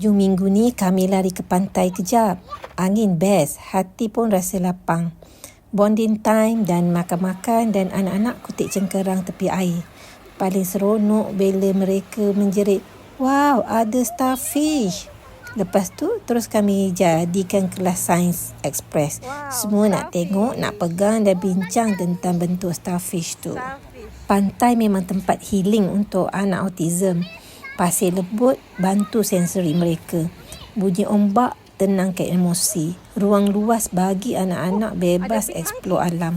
Jom minggu ni kami lari ke pantai kejap. Angin best, hati pun rasa lapang. Bonding time dan makan-makan dan anak-anak kutik cengkerang tepi air. Paling seronok bila mereka menjerit, Wow, ada starfish. Lepas tu terus kami jadikan kelas Sains Express. Wow, Semua starfish. nak tengok, nak pegang dan bincang tentang bentuk starfish tu. Starfish. Pantai memang tempat healing untuk anak autism. Pasir lembut bantu sensori mereka. Bunyi ombak tenangkan emosi. Ruang luas bagi anak-anak bebas eksplor alam.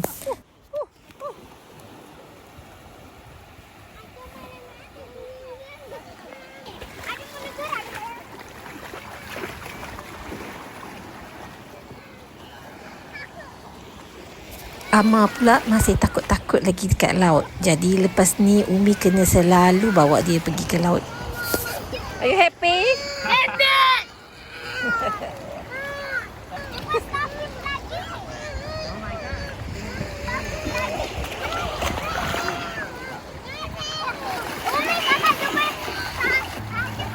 Ama pula masih takut-takut lagi dekat laut. Jadi lepas ni Umi kena selalu bawa dia pergi ke laut. Are you happy? Happy!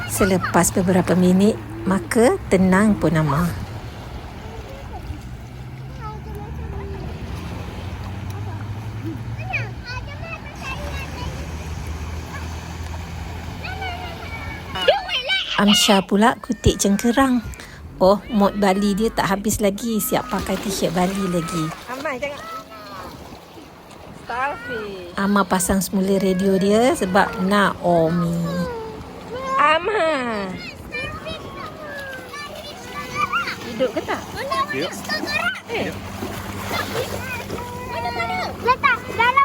Selepas beberapa minit, maka tenang pun nama. Amsha pula kutik cengkerang. Oh, mod Bali dia tak habis lagi. Siap pakai t-shirt Bali lagi. Amai jangan. Starfish. Ama pasang semula radio dia sebab Naomi. Ama. Hidup ke tak? Ya. Eh. Mana-mana? Letak dalam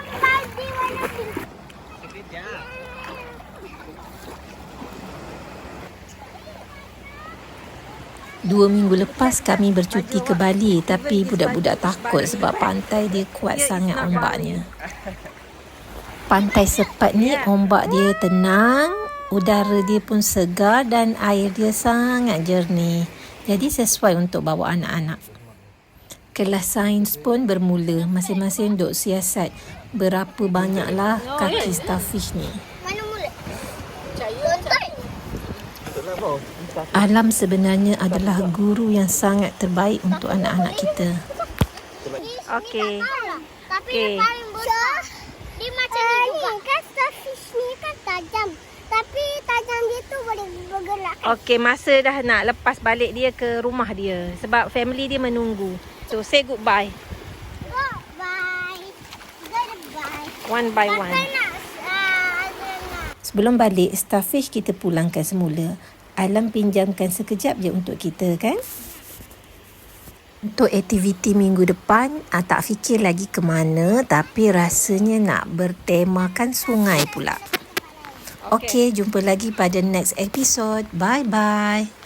Dua minggu lepas kami bercuti ke Bali tapi budak-budak takut sebab pantai dia kuat sangat ombaknya. Pantai sepat ni ombak dia tenang, udara dia pun segar dan air dia sangat jernih. Jadi sesuai untuk bawa anak-anak. Kelas sains pun bermula. Masing-masing duk siasat berapa banyaklah kaki starfish ni. Mana mulut? Alam sebenarnya adalah guru yang sangat terbaik untuk anak-anak kita. Okey. Tapi Okey. yang paling bodoh, dia macam ni juga. Kan starfish ni kan tajam. Tapi tajam dia tu boleh bergerak. Okey, masa dah nak lepas balik dia ke rumah dia sebab family dia menunggu. So say goodbye Oh, bye. Goodbye. one by one. Sebelum balik, starfish kita pulangkan semula. Alam pinjamkan sekejap je untuk kita kan? Untuk aktiviti minggu depan, ah, tak fikir lagi ke mana tapi rasanya nak bertemakan sungai pula. Okey, okay, jumpa lagi pada next episode. Bye-bye.